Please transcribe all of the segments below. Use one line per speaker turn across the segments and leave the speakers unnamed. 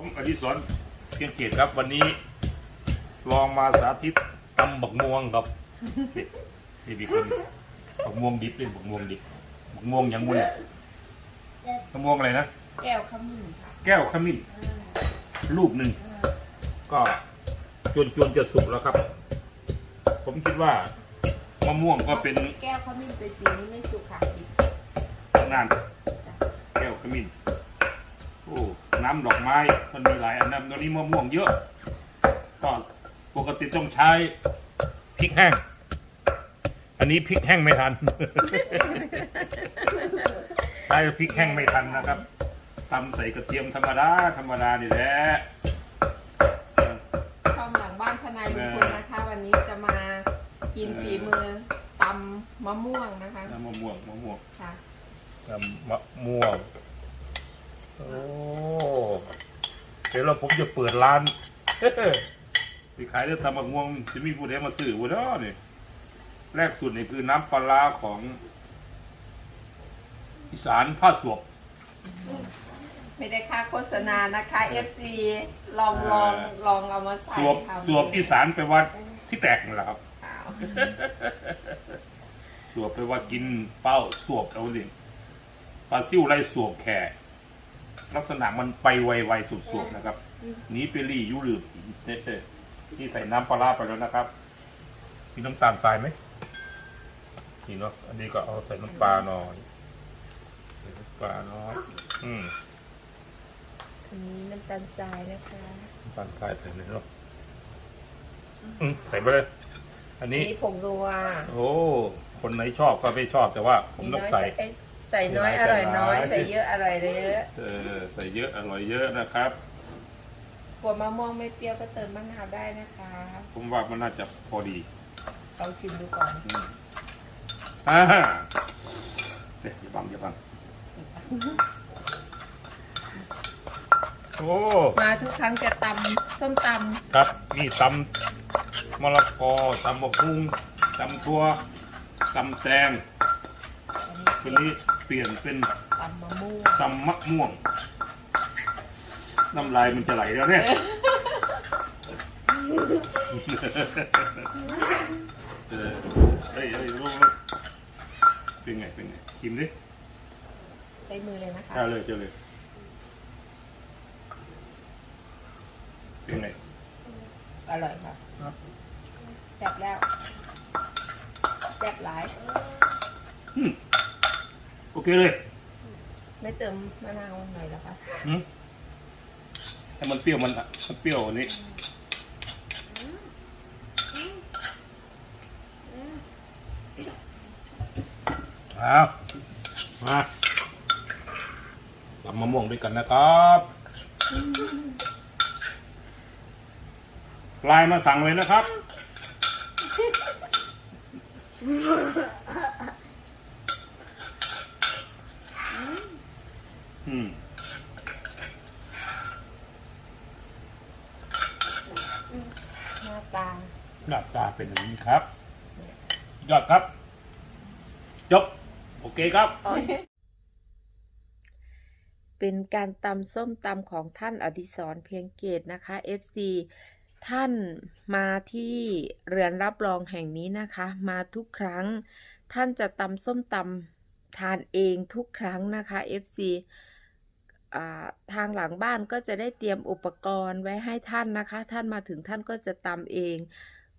ผมอดิศรเพียงเกตครับ วันนี้ลองมาสาธิตตำบักม่วงครับนี่มีคนบักม่วงดิบเป็นบักม่วงดิบบักม่วงหยังมุนบักม่วงอะไรนะ
แก้วขมิ้นค่ะ
แก้วขมิ้นลูกหนึ่งก็จวนจวนๆจะสุกแล้วครับ ผมคิดว่ามะม่วงก็เป็น
แก้วขมิ้นเป็นสีนี้ไม่สุกค่ะดิบ
นานแก้วขมิ้นโอ้ น้ำดอกไม้ มันมีหลายอันน้ำตอนนี้มะม่วงเยอะ ก็ปกติต้องใช้พริกแห้ง อันนี้พริกแห้งไม่ทัน ใช้พริกแห้งไม่ทันนะครับทำใส่กระเทียมธรรมดาธรรมดานี่แหละ
ช่องหลังบ้านทนายลุงพลนะคะ วันนี้จะมากินฝีมือตำมะม่วงนะคะ
น้ำมะม่วงมะม่วง
ค่ะ
น้ำมะม่วง โอ้เดี๋ยวเราผมจะเปิดร้านสิขายเรื่องตำมะม่วงจะมีผู้ใดมาซื้อวะเนาะนี่แรกสุดนี่คือน้ำปลาร้าของอีสานผ้าสวบ
ไม่ได้ค่าโฆษณานะคะ FC ลองลองลองเอามาใส่
สวบ
ทำ
สวบอีสานไปวัดที่แตกนั่นแหละครับ
อ้าว
สวบไปว่ากินเป้าสวบเอาสิปลาซิ่วไรสวบแข่ ลักษณะมันไปไวๆสวบๆนะครับหนีไปรี่ยุลืบนี่ใส่น้ำปลาร้าไปแล้วนะครับ มีน้ำตาลทรายไหมนี่เนาะอันนี้ก็เอาใส่น้ำปลาหน่อยใส่น้ำปลาเนาะอืม
อันนี้น้ำตาลทรายนะคะ
น้ำตาลทรายใส่เลยเนาะอืมใส่ไปเลย อัน
อัน
นี้
นี้ผงนัว
โอ้คนไหนชอบก็ไม่ชอบแต่ว่า ผมต้องใส่
มีน้ย ใส่น้อยอร่อยน้อย
ใส่น้อย
ใส่เยอะอร่อยเยอะ
เออใส่เยอะอร่อยเยอะนะครับ
กลัวมะม่วงไม่เปรี้ยวก็เติมมะนาวได้นะคะ
ผมว่ามันน่าจะพอดี
เราชิมดูก่อน
อืมอ่าเอ๊ะอย่าบังอย่าบังโอ้
มาทุกครั้งจะตำส้มต
ครับนี่ตำมะละกอตำมะพุงตำตัวตำแตงำวันนี้ เปลี่ยนเป็น
ตำมะม่วง
ตำมะม่วง น้ำลายมันจะไหลแล้วเนี่ย เออเฮ้ยเฮ้ยลูกเป็นไง เป็นไงชิมดิ
ใช้มือเลยนะคะ
เจ้าเลยเจ้าเลย เป็นไง
อร่อยค่ะ
ครับ
แซ่บแล้วแซ่บหลาย
อืม โอเคเลย
ไม่เติมมะนาวหน่อยเหรอคะ
อืมให้มันเปรี้ยวมันมันเปรี้ยวอันนี้เอามาตำมะม่วงด้วยกันนะครับไลน์มาสั่งเลยนะครับ อืม
หน้าตา
หน้าตาเป็นอย่างนี้ครับ ยอดครับ จบ โอเคครับ
เป็นการตำส้มตำของท่านอดิศรเพียงเกตนะคะ FC ท่านมาที่เรือนรับรองแห่งนี้นะคะ มาทุกครั้ง ท่านจะตำส้มตำทานเองทุกครั้งนะคะ FC อ่า ทางหลังบ้านก็จะได้เตรียมอุปกรณ์ไว้ให้ท่านนะคะ ท่านมาถึงท่านก็จะตำเอง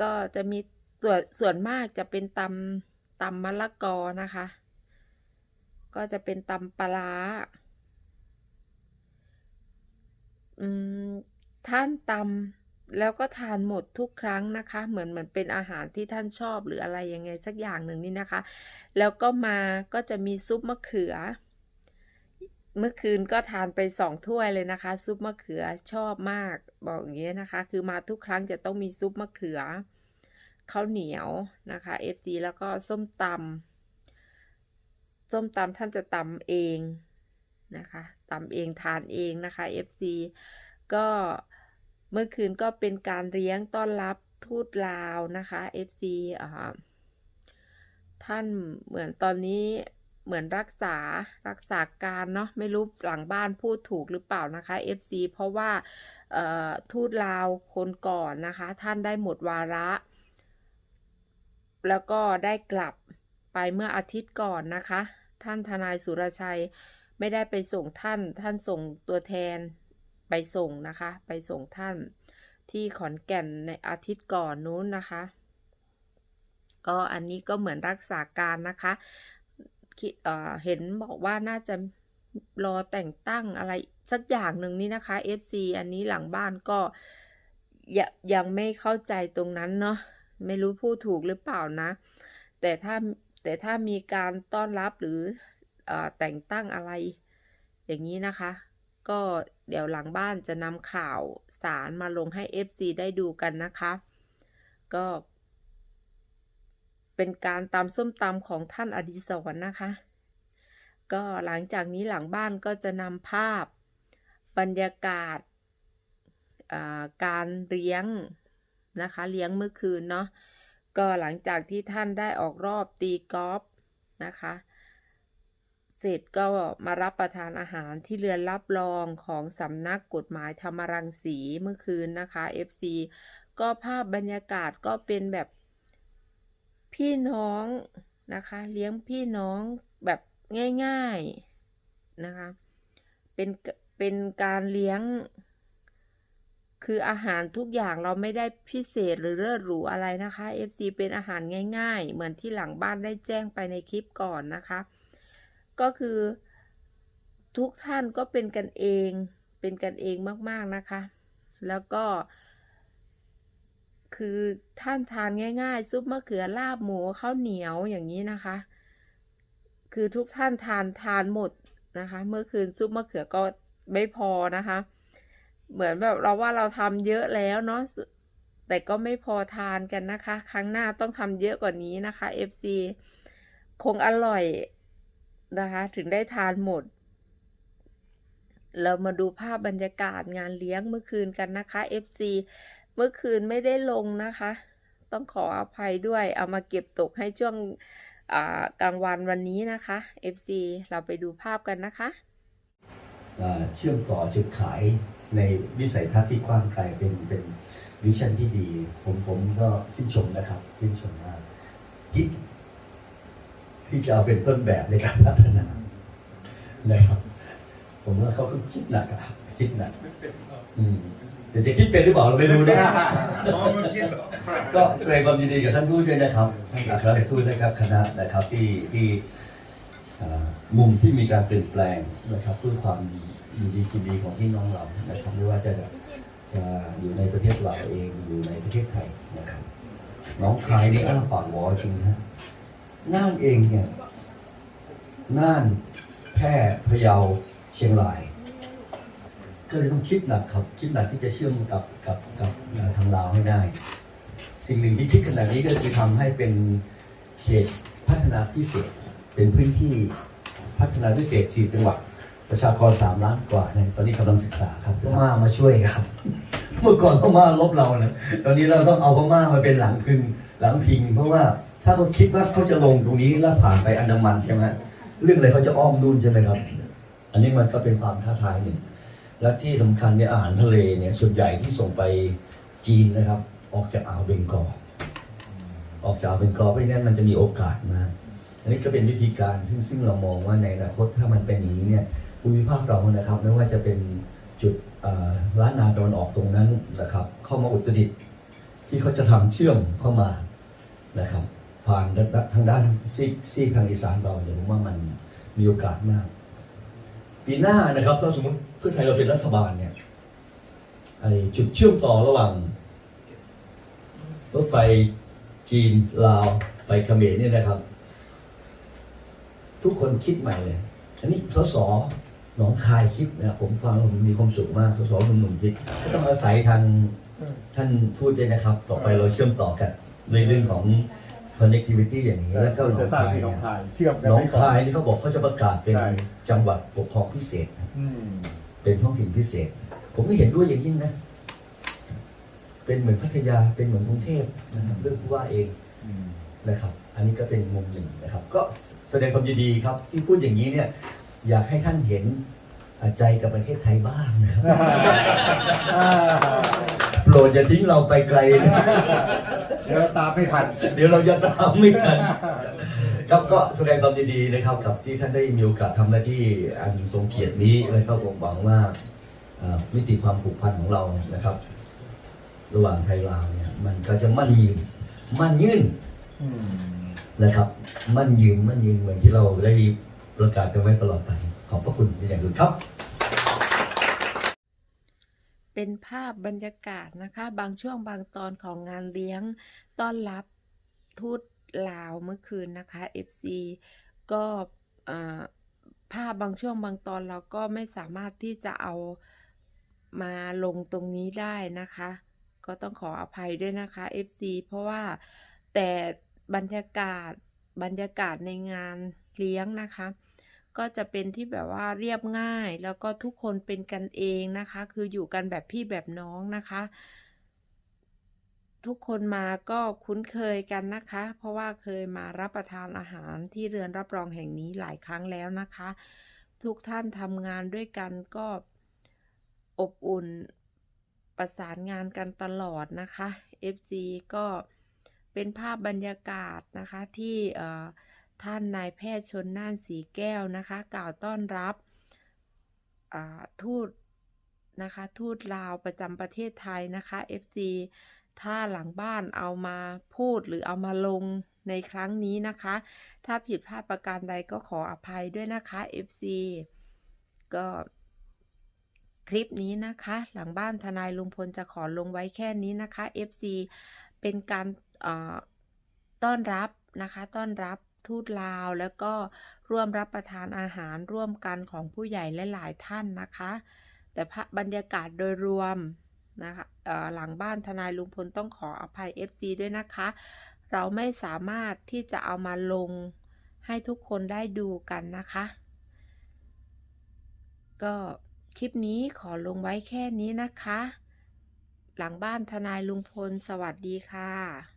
ก็จะมีตัวส่วนมากจะเป็นตำตำมะละกอนะคะ ก็จะเป็นตำปลาอืมท่านตำแล้วก็ทานหมดทุกครั้งนะคะ เหมือนเหมือนเป็นอาหารที่ท่านชอบหรืออะไรยังไงสักอย่างหนึ่งนี่นะคะ แล้วก็มาก็จะมีซุปมะเขือ เมื่อคืนก็ทานไปสองถ้วยเลยนะคะ ซุปมะเขือชอบมากบอกอย่างนี้ยนะคะ คือมาทุกครั้งจะต้องมีซุปมะเขือข้าวเหนียวนะคะ FC แล้วก็ส้มตำส้มตำท่านจะตำเองนะคะตำเองทานเองนะคะ FC ก็เมื่อคืนก็เป็นการเลี้ยงต้อนรับทูตลาวนะคะ FC อ่าท่านเหมือนตอนนี้ เหมือนรักษารักษาการเนาะไม่รู้หลังบ้านพูดถูกหรือเปล่านะคะ FC เพราะว่าทูตลาวคนก่อนนะคะ ท่านได้หมดวาระ แล้วก็ได้กลับไปเมื่ออาทิตย์ก่อนนะคะ ท่านทนายสุรชัยไม่ได้ไปส่งท่าน ท่านส่งตัวแทนไปส่งนะคะ ไปส่งท่านที่ขอนแก่นในอาทิตย์ก่อนนู้นนะคะ ก็อันนี้ก็เหมือนรักษาการนะคะ เเห็นบอกว่าน่าจะรอแต่งตั้งอะไรสักอย่างหนึ่งนี่นะคะ FC อันนี้หลังบ้านก็ย,ยังไม่เข้าใจตรงนั้นเนาะไม่รู้พูดถูกหรือเปล่านะ แต่ถ้าแต่ถ้ามีการต้อนรับหรือเออแต่งตั้งอะไร อย่างนี้นะคะ ก็เดี๋ยวหลังบ้านจะนำข่าวสารมาลงให้ FC ได้ดูกันนะคะ ก็ เป็นการตำส้มตำของท่านอดิศรนะคะ ก็หลังจากนี้หลังบ้านก็จะนำภาพบรรยากาศาการเลี้ยงนะคะเลี้ยงเมื่อคืนเนาะก็หลังจากที่ท่านได้ออกรอบตีกอล์ฟนะคะ เสร็จก็มารับประทานอาหารที่เรือนรับรองของสำนักกฎหมายธรรมรังสีเมื่อคืนนะคะ FC ก็ภาพบรรยากาศก็เป็นแบบ พี่น้องนะคะ เลี้ยงพี่น้องแบบง่าย ๆนะคะ เป็นเป็นการเลี้ยง คืออาหารทุกอย่างเราไม่ได้พิเศษหรือเลิศหรูอะไรนะคะ FC เป็นอาหารง่าย ๆ เหมือนที่หลังบ้านได้แจ้งไปในคลิปก่อนนะคะ ก็คือทุกท่านก็เป็นกันเอง เป็นกันเองมากๆนะคะ แล้วก็ คือท่านทานง่าย ๆ ซุปมะเขือลาบหมูข้าวเหนียวอย่างนี้นะคะ คือทุกท่านทานทานหมดนะคะ เมื่อคืนซุปมะเขือก็ไม่พอนะคะ เหมือนแบบเราว่าเราทำเยอะแล้วเนาะแต่ก็ไม่พอทานกันนะคะ ครั้งหน้าต้องทำเยอะกว่านี้นะคะ FC คงอร่อยนะคะ ถึงได้ทานหมด เรามาดูภาพบรรยากาศงานเลี้ยงเมื่อคืนกันนะคะ FC เมื่อคืนไม่ได้ลงนะคะ ต้องขออภัยด้วย เอามาเก็บตกให้ช่วงกลางวันวันนี้นะคะ FC เราไปดูภาพกันนะคะ
เชื่อมต่อจุดขายในวิสัยทัศน์ที่กว้างไกลเป็นเป็นวิชั่นที่ดี ผมผมก็ชื่นชมนะครับชื่นชมมากคิดที่จะเอาเป็นต้นแบบในการพัฒนานะครับ ผมว่าเขาก็คิดหนักอะคิดหนักอืมเดี๋ยวจะคิดเป็นหรือเปล่าเราไม่รู้นะ
อ๋อมันคิดเหรอ
ก็แสดงความยินดีกับท่านทูตด้วยนะครับท่านอัครราชทูตนะครับคณะนะครับที่ที่อ่ามุมที่มีการเปลี่ยนแปลงนะครับเพื่อความอยู่ดีกินดีของพี่น้องเรานะครับไม่ว่าจะจะอยู่ในประเทศเราเองอยู่ในประเทศไทยนะครับ น้องคายนี่อ้าปากหวอจริงนะน่านเองเนี่ยน่านแพร่พะเยา เชียงราย ก็เลยต้องคิดหนักครับคิดหนักที่จะเชื่อมกับกับกับทางลาวให้ได้ สิ่งหนึ่งที่คิดขนาดนี้ก็คือทำให้เป็นเขตพัฒนาพิเศษ เป็นพื้นที่พัฒนาพิเศษสี่จังหวัดประชากรสามล้านกว่าเนี่ยตอนนี้กำลังศึกษาครับพม่ามาช่วยครับ เมื่อก่อนพม่าลบเรานะตอนนี้เราต้องเอาพม่ามาเป็นหลังพึงหลังพิง เพราะว่าถ้าเขาคิดว่าเขาจะลงตรงนี้แล้วผ่านไปอันดามันใช่ไหมเรื่องอะไรเขาจะอ้อมนู่นใช่ไหมครับ อันนี้มันก็เป็นความท้าทายหนึ่ง และที่สำคัญเนี่ยอาหารทะเลเนี่ยส่วนใหญ่ที่ส่งไปจีนนะครับ ออกจากอ่าวเบงกอลออกจากอ่าวเบงกอลเพราะนั้นมันจะมีโอกาสนะอันนี้ก็เป็นวิธีการซึ่งซึ่งเรามองว่าในอนาคตถ้ามันเป็นอย่างนี้เนี่ยภูมิภาคเรานะครับไม่ว่าจะเป็นจุดอ่าล้านนาตะวันออกตรงนั้นนะครับ เข้ามาอุตรดิตถ์ที่เขาจะทำเชื่อมเข้ามานะครับผ่านทางด้านซีกซีกทางอีสานเราเนี่ยผมว่ามันมีโอกาสมาก ปีหน้านะครับ ถ้าสมมติเพื่อไทยเราเป็นรัฐบาลเนี่ยไอจุดเชื่อมต่อระหว่างรถไฟจีนลาวไปเขมรเนี่ยนะครับ ทุกคนคิดใหม่เลย อันนี้สสหนองคายคิดนะครับผมฟังแล้วผมมีความสุขมากสสหนุ่มๆคิดก็ต้องอาศัยทางท่านพูดด้วยนะครับ ต่อไปเราเชื่อมต่อกันในเรื่องของ connectivity อย่างนี้ แล้วก็หนอง
จะสร้าง
คาย
ที่หนอง
เนี่ย
คายเชื่อมกัน
หนอง
ไว้ก่อ
คายนี่เขาบอกเขาจะประกาศเป็น
ใช่
จังหวัดปกครองพิเศษนะ
อืม
เป็นท้องถิ่นพิเศษ ผมก็เห็นด้วยอย่างยิ่งนะ เป็นเหมือนพัทยาเป็นเหมือนกรุงเทพนะครับเรื่องผู้ว่าเอง
อืม
นะครับ อันนี้ก็เป็นมุมหนึ่งนะครับ ก็แสดงความยินดีครับ ที่พูดอย่างนี้เนี่ย อยากให้ท่านเห็นใจกับประเทศไทยบ้างนะครับโปรดอย่าทิ้งเราไปไกลนะ
เดี๋ยวตามไม่ทัน
เดี๋ยวเราจะตามไม่ทันครับก็แสดงความยินดีนะครับกับที่ท่านได้มีโอกาสทำหน้าที่อันทรงเกียรตินี้และก็ผมหวังว่าอ่ามิติความผูกพันของเรานะครับ ระหว่างไทยลาวเนี่ย มันก็จะมั่นยืน มั่นยืนนะครับ มั่นยืนมั่นยืนเหมือนที่เราได้ประกาศกันไว้ตลอดไป ขอบพระคุณเป็นอย่างสุดครับ
เป็นภาพบรรยากาศนะคะ บางช่วงบางตอนของงานเลี้ยงต้อนรับทูตลาวเมื่อคืนนะคะ FC ก็ภาพบางช่วงบางตอนเราก็ไม่สามารถที่จะเอามาลงตรงนี้ได้นะคะ ก็ต้องขออภัยด้วยนะคะ FC เพราะว่าแต่บรรยากาศบรรยากาศในงานเลี้ยงนะคะ ก็จะเป็นที่แบบว่าเรียบง่าย แล้วก็ทุกคนเป็นกันเองนะคะ คืออยู่กันแบบพี่แบบน้องนะคะ ทุกคนมาก็คุ้นเคยกันนะคะ เพราะว่าเคยมารับประทานอาหารที่เรือนรับรองแห่งนี้หลายครั้งแล้วนะคะ ทุกท่านทำงานด้วยกันก็อบอุ่นประสานงานกันตลอดนะคะ FC ก็เป็นภาพบรรยากาศนะคะที่เอ่อ ท่านนายแพทย์ชนน่านสีแก้วนะคะ กล่าวต้อนรับทูตนะคะทูตลาวประจำประเทศไทยนะคะ FC ถ้าหลังบ้านเอามาพูดหรือเอามาลงในครั้งนี้นะคะ ถ้าผิดพลาดประการใดก็ขออภัยด้วยนะคะ FC ก็คลิปนี้นะคะ หลังบ้านทนายลุงพลจะขอลงไว้แค่นี้นะคะ FC เป็นการต้อนรับนะคะ ต้อนรับ ทูตลาว แล้วก็ร่วมรับประทานอาหารร่วมกันของผู้ใหญ่และหลายท่านนะคะ แต่บรรยากาศโดยรวมนะคะหลังบ้านทนายลุงพลต้องขออภัย FC ด้วยนะคะ เราไม่สามารถที่จะเอามาลงให้ทุกคนได้ดูกันนะคะ ก็คลิปนี้ขอลงไว้แค่นี้นะคะ หลังบ้านทนายลุงพลสวัสดีค่ะ